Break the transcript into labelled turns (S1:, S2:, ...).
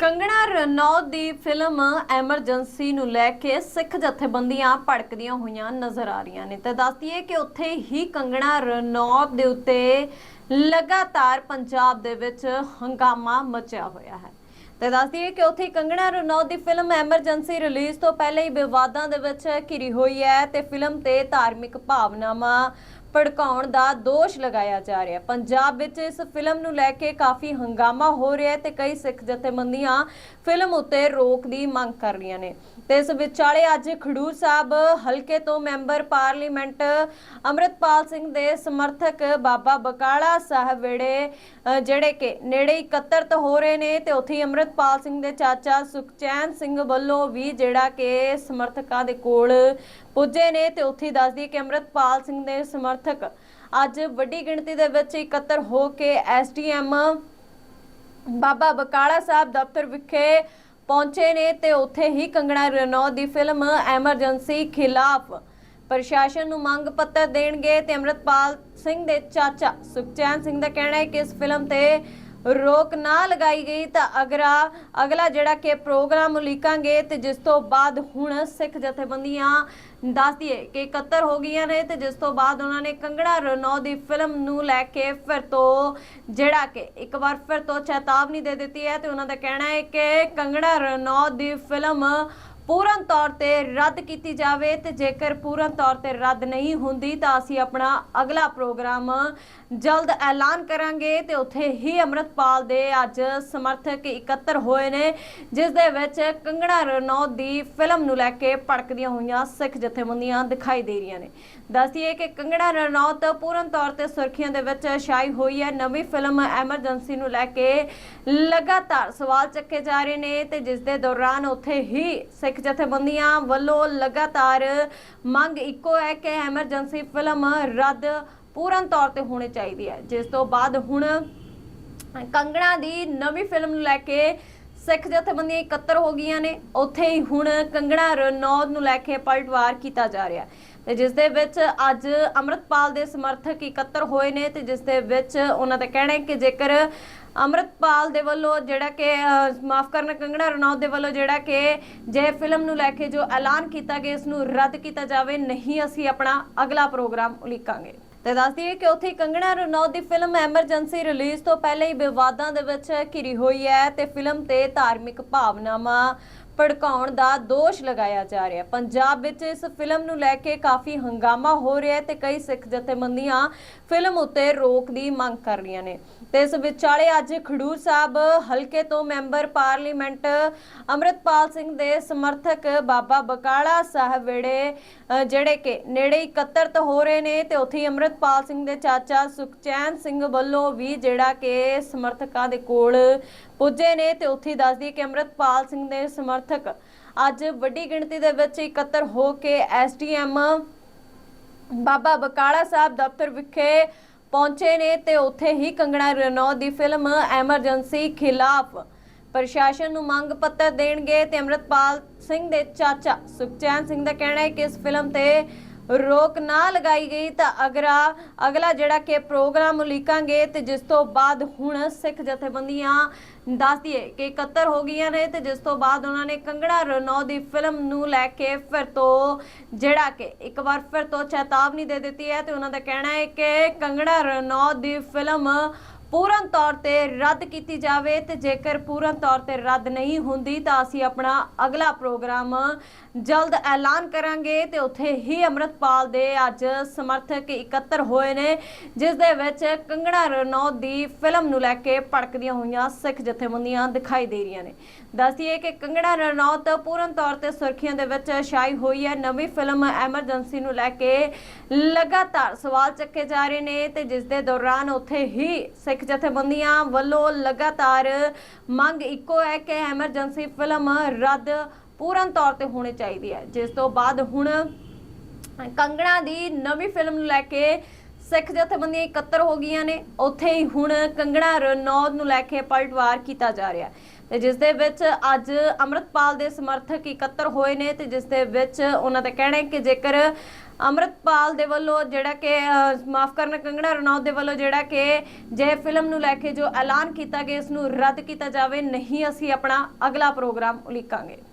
S1: ਕੰਗਣਾ ਰਣੌਤ ਦੀ film emergency ਨੂੰ ਲੈ ਕੇ ਸਿੱਖ ਜਥੇਬੰਦੀਆਂ ਭੜਕਦੀਆਂ ਹੋਈਆਂ ਨਜ਼ਰ ਆ ਰਹੀਆਂ ਨੇ। ਤੇ ਦੱਸਦੀ ਹੈ ਕਿ ਉੱਥੇ ਹੀ ਕੰਗਣਾ ਰਣੌਤ ਦੇ ਉੱਤੇ ਲਗਾਤਾਰ ਪੰਜਾਬ ਦੇ ਵਿੱਚ ਹੰਗਾਮਾ ਮਚਿਆ ਹੋਇਆ ਹੈ। ਤੇ ਦੱਸਦੀ ਹੈ ਕਿ ਉੱਥੇ ਕੰਗਣਾ ਰਣੌਤ ਦੀ ਫਿਲਮ ਐਮਰਜੈਂਸੀ ਰਿਲੀਜ਼ ਤੋਂ ਪਹਿਲੇ ਹੀ ਵਿਵਾਦਾਂ ਦੇ ਵਿੱਚ ਘਿਰੀ ਹੋਈ ਹੈ ਤੇ ਫਿਲਮ ਤੇ ਧਾਰਮਿਕ ਭਾਵਨਾਵਾਂ ਭੜਕਾਉਣ ਦਾ ਦੋਸ਼ ਲਗਾਇਆ ਜਾ ਰਿਹਾ ਪੰਜਾਬ ਵਿੱਚ ਇਸ ਫਿਲਮ ਨੂੰ ਲੈ ਕੇ ਕਾਫੀ ਹੰਗਾਮਾ ਹੋ ਰਿਹਾ ਹੈ ਤੇ ਕਈ ਸਿੱਖ ਜਥੇਬੰਦੀਆਂ ਫਿਲਮ ਉੱਤੇ ਰੋਕ ਦੀ ਮੰਗ ਕਰ ਰਹੀਆਂ ਨੇ। ਤੇ ਇਸ ਵਿਚਾਲੇ ਅੱਜ ਖਡੂਰ ਸਾਹਿਬ ਹਲਕੇ ਤੋਂ ਮੈਂਬਰ ਪਾਰਲੀਮੈਂਟ ਅੰਮ੍ਰਿਤਪਾਲ ਸਿੰਘ ਦੇ ਸਮਰਥਕ ਬਾਬਾ ਬਕਾਲਾ ਸਾਹਿਬ ਵੇੜੇ ਜਿਹੜੇ ਕਿ ਨੇੜੇ ਇਕੱਤਰਤ ਹੋ ਰਹੇ ਨੇ ਤੇ ਉੱਥੇ ਹੀ ਅੰਮ੍ਰਿਤਪਾਲ ਸਿੰਘ ਦੇ ਚਾਚਾ ਸੁਖਚੈਨ ਸਿੰਘ ਵੱਲੋਂ ਵੀ ਜਿਹੜਾ ਕਿ ਸਮਰਥਕਾਂ ਦੇ ਕੋਲ ਪੁੱਜੇ ਨੇ ਤੇ ਉੱਥੇ ਦੱਸਦੀ ਕਿ ਅੰਮ੍ਰਿਤਪਾਲ ਸਿੰਘ ਦੇ ਸਮਰਥਕ ਅੱਜ ਵੱਡੀ ਗਿਣਤੀ ਦੇ ਵਿੱਚ ਇਕੱਤਰ ਹੋ ਕੇ ਐਸਡੀਐਮ ਬਾਬਾ ਬਕਾਲਾ ਸਾਹਿਬ ਦਫ਼ਤਰ ਵਿਖੇ ਪਹੁੰਚੇ ਨੇ ਤੇ ਉੱਥੇ ਹੀ ਕੰਗਣਾ ਰਣੌਤ ਦੀ ਫਿਲਮ ਐਮਰਜੈਂਸੀ ਖਿਲਾਫ ਪ੍ਰਸ਼ਾਸਨ ਨੂੰ ਮੰਗ ਪੱਤਰ ਦੇਣਗੇ ਤੇ ਅੰਮ੍ਰਿਤਪਾਲ ਸਿੰਘ ਦੇ ਚਾਚਾ ਸੁਖਚੈਨ ਸਿੰਘ ਦਾ ਕਹਿਣਾ ਹੈ ਕਿ ਇਸ ਫਿਲਮ ਤੇ ਰੋਕ ਨਾ ਲਗਾਈ ਗਈ ਤਾਂ ਅਗਰਾ ਅਗਲਾ ਜਿਹੜਾ ਕਿ ਪ੍ਰੋਗਰਾਮ ਉਲੀਕਾਂਗੇ ਤੇ ਜਿਸ ਤੋਂ ਬਾਅਦ ਹੁਣ ਸਿੱਖ ਜਥੇਬੰਦੀਆਂ ਦੱਸ ਦਈਏ ਕਿ ਇਕੱਤਰ ਹੋ ਗਈਆਂ ਨੇ ਤੇ ਜਿਸ ਤੋਂ ਬਾਅਦ ਉਹਨਾਂ ਨੇ ਕੰਗਣਾ ਰਣੌਤ ਦੀ ਫਿਲਮ ਨੂੰ ਲੈ ਕੇ ਫਿਰ ਤੋਂ ਜਿਹੜਾ ਕਿ ਇੱਕ ਵਾਰ ਫਿਰ ਤੋਂ ਚੇਤਾਵਨੀ ਦੇ ਦਿੱਤੀ ਹੈ ਤੇ ਉਹਨਾਂ ਦਾ ਕਹਿਣਾ ਹੈ ਕਿ ਕੰਗਣਾ ਰਣੌਤ ਦੀ ਫਿਲਮ ਪੂਰਨ ਤੌਰ ਤੇ ਰੱਦ ਕੀਤੀ ਜਾਵੇ ਤੇ ਜੇਕਰ ਪੂਰਨ ਤੌਰ ਤੇ ਰੱਦ ਨਹੀਂ ਹੁੰਦੀ ਤਾਂ ਅਸੀਂ ਆਪਣਾ ਅਗਲਾ ਪ੍ਰੋਗਰਾਮ ਜਲਦ ਐਲਾਨ ਕਰਾਂਗੇ ਤੇ ਉੱਥੇ ਹੀ ਅੰਮ੍ਰਿਤਪਾਲ ਦੇ ਅੱਜ ਸਮਰਥਕ ਇਕੱਤਰ ਹੋਏ ਨੇ, ਜਿਸ ਦੇ ਵਿੱਚ ਕੰਗਣਾ ਰਣੌਤ ਦੀ ਫਿਲਮ ਨੂੰ ਲੈ ਕੇ ਭੜਕਦੀਆਂ ਹੋਈਆਂ ਸਿੱਖ ਜਥੇਬੰਦੀਆਂ ਦਿਖਾਈ ਦੇ ਰਹੀਆਂ ਨੇ। ਦੱਸਦੀਏ ਕਿ ਕੰਗਣਾ ਰਣੌਤ ਪੂਰਨ ਤੌਰ ਤੇ ਸੁਰਖੀਆਂ ਦੇ ਵਿੱਚ ਛਾਈ ਹੋਈ ਹੈ। ਨਵੀਂ ਫਿਲਮ ਐਮਰਜੈਂਸੀ ਨੂੰ ਲੈ ਕੇ ਲਗਾਤਾਰ ਸਵਾਲ ਚੱਕੇ ਜਾ ਰਹੇ ਨੇ ਤੇ ਜਿਸ ਦੇ ਦੌਰਾਨ ਉੱਥੇ ਹੀ ਸਿੱਖ ਜਥੇਬੰਦੀਆਂ ਵੱਲੋਂ ਲਗਾਤਾਰ ਮੰਗ ਇੱਕੋ ਹੈ ਕਿ ਐਮਰਜੈਂਸੀ ਫਿਲਮ ਰੱਦ ਪੂਰਨ ਤੌਰ ਤੇ ਹੋਣੀ ਚਾਹੀਦੀ ਹੈ। ਜਿਸ ਤੋਂ ਬਾਅਦ ਹੁਣ ਕੰਗਣਾ ਦੀ ਨਵੀਂ ਫਿਲਮ ਨੂੰ ਲੈ ਕੇ ਸਿੱਖ ਜਥੇਬੰਦੀਆਂ ਇਕੱਤਰ ਹੋ ਗਈਆਂ ਨੇ, ਉੱਥੇ ਹੀ ਹੁਣ ਕੰਗਣਾ ਰਣੌਤ ਨੂੰ ਲੈ ਕੇ ਪਲਟਵਾਰ ਕੀਤਾ ਜਾ ਰਿਹਾ ਹੈ। ਤੇ ਜਿਸ ਦੇ ਵਿੱਚ ਅੱਜ ਅੰਮ੍ਰਿਤਪਾਲ ਦੇ ਸਮਰਥਕ ਇਕੱਤਰ ਹੋਏ ਨੇ ਤੇ ਜਿਸ ਦੇ ਵਿੱਚ ਉਹਨਾਂ ਦਾ ਕਹਿਣਾ ਹੈ ਕਿ ਜੇਕਰ ਅੰਮ੍ਰਿਤਪਾਲ ਦੇ ਵੱਲੋਂ ਜਿਹੜਾ ਕਿ ਮਾਫ ਕਰਨਾ, ਕੰਗਣਾ ਰਣੌਤ ਦੇ ਵੱਲੋਂ ਜਿਹੜਾ ਕਿ ਜੇ ਫਿਲਮ ਨੂੰ ਲੈ ਕੇ ਜੋ ਐਲਾਨ ਕੀਤਾ ਗਿਆ, ਇਸ ਨੂੰ ਰੱਦ ਕੀਤਾ ਜਾਵੇ, ਨਹੀਂ ਅਸੀਂ ਆਪਣਾ ਅਗਲਾ ਪ੍ਰੋਗਰਾਮ ਉਲੀਕਾਂਗੇ। ਤੇ ਦੱਸਦੀ ਹੈ ਕਿ ਉੱਥੇ ਕੰਗਣਾ ਰਣੌਤ ਦੀ ਫਿਲਮ ਐਮਰਜੈਂਸੀ ਰਿਲੀਜ਼ ਤੋਂ ਪਹਿਲੇ ਹੀ ਵਿਵਾਦਾਂ ਦੇ ਵਿੱਚ ਘਿਰੀ ਹੋਈ ਹੈ ਤੇ ਫਿਲਮ ਤੇ ਧਾਰਮਿਕ ਭਾਵਨਾਵਾਂ ਭੜਕਾਉਣ ਦਾ ਦੋਸ਼ ਲਗਾਇਆ ਜਾ ਰਿਹਾ ਪੰਜਾਬ ਵਿੱਚ ਇਸ ਫਿਲਮ ਨੂੰ ਲੈ ਕੇ ਕਾਫੀ ਹੰਗਾਮਾ ਹੋ ਰਿਹਾ ਹੈ ਤੇ ਕਈ ਸਿੱਖ ਜਥੇਬੰਦੀਆਂ ਫਿਲਮ ਉੱਤੇ ਰੋਕ ਦੀ ਮੰਗ ਕਰ ਰਹੀਆਂ ਨੇ। ਤੇ ਇਸ ਵਿਚਾਲੇ ਅੱਜ ਖਡੂਰ ਸਾਹਿਬ ਹਲਕੇ ਤੋਂ ਮੈਂਬਰ ਪਾਰਲੀਮੈਂਟ ਅੰਮ੍ਰਿਤਪਾਲ ਸਿੰਘ ਦੇ ਸਮਰਥਕ ਬਾਬਾ ਬਕਾਲਾ ਸਾਹਿਬ ਵੇੜੇ ਜਿਹੜੇ ਕਿ ਨੇੜੇ ਇਕੱਤਰਤ ਹੋ ਰਹੇ ਨੇ ਤੇ ਉੱਥੇ ਹੀ ਅੰਮ੍ਰਿਤਪਾਲ ਸਿੰਘ ਦੇ ਚਾਚਾ ਸੁਖਚੈਨ ਸਿੰਘ ਵੱਲੋਂ ਵੀ ਜਿਹੜਾ ਕਿ ਸਮਰਥਕਾਂ ਦੇ ਕੋਲ ਪੁੱਜੇ ਨੇ ਤੇ ਉੱਥੇ ਦੱਸਦੀ ਕਿ ਅੰਮ੍ਰਿਤਪਾਲ ਸਿੰਘ ਦੇ ਸਮਰਥਕ ਅੱਜ ਵੱਡੀ ਗਿਣਤੀ ਦੇ ਵਿੱਚ ਇਕੱਤਰ ਹੋ ਕੇ ਐਸਡੀਐਮ ਬਾਬਾ ਬਕਾਲਾ ਸਾਹਿਬ ਦਫ਼ਤਰ ਵਿਖੇ ਪਹੁੰਚੇ ਨੇ ਤੇ ਉੱਥੇ ਹੀ ਕੰਗਣਾ ਰਣੌਤ ਦੀ ਫਿਲਮ ਐਮਰਜੈਂਸੀ ਖਿਲਾਫ ਪ੍ਰਸ਼ਾਸਨ ਨੂੰ ਮੰਗ ਪੱਤਰ ਦੇਣਗੇ ਤੇ ਅੰਮ੍ਰਿਤਪਾਲ ਸਿੰਘ ਦੇ ਚਾਚਾ ਸੁਖਚੈਨ ਸਿੰਘ ਦਾ ਕਹਿਣਾ ਹੈ ਕਿ ਇਸ ਫਿਲਮ ਤੇ ਰੋਕ ਨਾ ਲਗਾਈ ਗਈ ਤਾਂ ਅਗਰਾ ਅਗਲਾ ਜਿਹੜਾ ਕਿ ਪ੍ਰੋਗਰਾਮ ਉਲੀਕਾਂਗੇ ਤੇ ਜਿਸ ਤੋਂ ਬਾਅਦ ਹੁਣ ਸਿੱਖ ਜਥੇਬੰਦੀਆਂ ਦੱਸ ਦਈਏ ਕਿ ਇਕੱਤਰ ਹੋ ਗਈਆਂ ਨੇ ਤੇ ਜਿਸ ਤੋਂ ਬਾਅਦ ਉਹਨਾਂ ਨੇ ਕੰਗਣਾ ਰਣੌਤ ਦੀ ਫਿਲਮ ਨੂੰ ਲੈ ਕੇ ਫਿਰ ਤੋਂ ਜਿਹੜਾ ਕਿ ਇੱਕ ਵਾਰ ਫਿਰ ਤੋਂ ਚੇਤਾਵਨੀ ਦੇ ਦਿੱਤੀ ਹੈ ਤੇ ਉਹਨਾਂ ਦਾ ਕਹਿਣਾ ਹੈ ਕਿ ਕੰਗਣਾ ਰਣੌਤ ਦੀ ਫਿਲਮ ਪੂਰਨ ਤੌਰ ਤੇ ਰੱਦ ਕੀਤੀ ਜਾਵੇ ਤੇ ਜੇਕਰ ਪੂਰਨ ਤੌਰ ਤੇ ਰੱਦ ਨਹੀਂ ਹੁੰਦੀ ਤਾਂ ਅਸੀਂ ਆਪਣਾ ਅਗਲਾ ਪ੍ਰੋਗਰਾਮ ਜਲਦ ਐਲਾਨ ਕਰਾਂਗੇ ਤੇ ਉੱਥੇ ਹੀ ਅੰਮ੍ਰਿਤਪਾਲ ਦੇ ਅੱਜ ਸਮਰਥਕ ਇਕੱਤਰ ਹੋਏ ਨੇ, ਜਿਸ ਦੇ ਵਿੱਚ ਕੰਗਣਾ ਰਣੌਤ ਦੀ ਫਿਲਮ ਨੂੰ ਲੈ ਕੇ ਭੜਕਦੀਆਂ ਹੋਈਆਂ ਸਿੱਖ ਜਥੇਬੰਦੀਆਂ ਦਿਖਾਈ ਦੇ ਰਹੀਆਂ ਨੇ। ਦੱਸਦੀਏ ਕਿ ਕੰਗਣਾ ਰਣੌਤ ਪੂਰਨ ਤੌਰ ਤੇ ਸੁਰਖੀਆਂ ਦੇ ਵਿੱਚ ਛਾਈ ਹੋਈ ਹੈ। ਨਵੀਂ ਫਿਲਮ ਐਮਰਜੈਂਸੀ ਨੂੰ ਲੈ ਕੇ ਲਗਾਤਾਰ ਸਵਾਲ ਚੱਕੇ ਜਾ ਰਹੇ ਨੇ ਤੇ ਜਿਸ ਦੇ ਦੌਰਾਨ ਉੱਥੇ ਹੀ ਸਿੱਖ ਜਥੇਬੰਦੀਆਂ ਵੱਲੋਂ ਲਗਾਤਾਰ ਮੰਗ ਇੱਕੋ ਹੈ ਕਿ ਐਮਰਜੈਂਸੀ ਫਿਲਮ ਰੱਦ ਪੂਰਨ ਤੌਰ ਤੇ ਹੋਣੀ ਚਾਹੀਦੀ ਹੈ। ਜਿਸ ਤੋਂ ਬਾਅਦ ਹੁਣ ਕੰਗਣਾ ਦੀ ਨਵੀਂ ਫਿਲਮ ਨੂੰ ਲੈ ਕੇ ਸਿੱਖ ਜਥੇਬੰਦੀਆਂ ਇਕੱਤਰ ਹੋ ਗਈਆਂ ਨੇ। ਉੱਥੇ ਹੀ ਹੁਣ ਕੰਗਣਾ ਰਣੌਤ ਨੂੰ ਲੈ ਕੇ ਪਲਟਵਾਰ ਕੀਤਾ ਜਾ ਰਿਹਾ ਤੇ ਜਿਸ ਦੇ ਵਿੱਚ ਅੱਜ ਅੰਮ੍ਰਿਤਪਾਲ ਦੇ ਸਮਰਥਕ ਇਕੱਤਰ ਹੋਏ ਨੇ ਤੇ ਜਿਸ ਦੇ ਵਿੱਚ ਉਹਨਾਂ ਦਾ ਕਹਿਣਾ ਹੈ ਕਿ ਜੇਕਰ ਅੰਮ੍ਰਿਤਪਾਲ ਦੇ ਵੱਲੋਂ ਜਿਹੜਾ ਕਿ ਮਾਫ ਕਰਨਾ ਕੰਗਣਾ ਰਣੌਤ ਦੇ ਵੱਲੋਂ ਜਿਹੜਾ ਕਿ ਜੇ ਫਿਲਮ ਨੂੰ ਲੈ ਕੇ ਜੋ ਐਲਾਨ ਕੀਤਾ ਗਿਆ, ਇਸ ਨੂੰ ਰੱਦ ਕੀਤਾ ਜਾਵੇ, ਨਹੀਂ ਅਸੀਂ ਆਪਣਾ ਅਗਲਾ ਪ੍ਰੋਗਰਾਮ ਉਲੀਕਾਂਗੇ।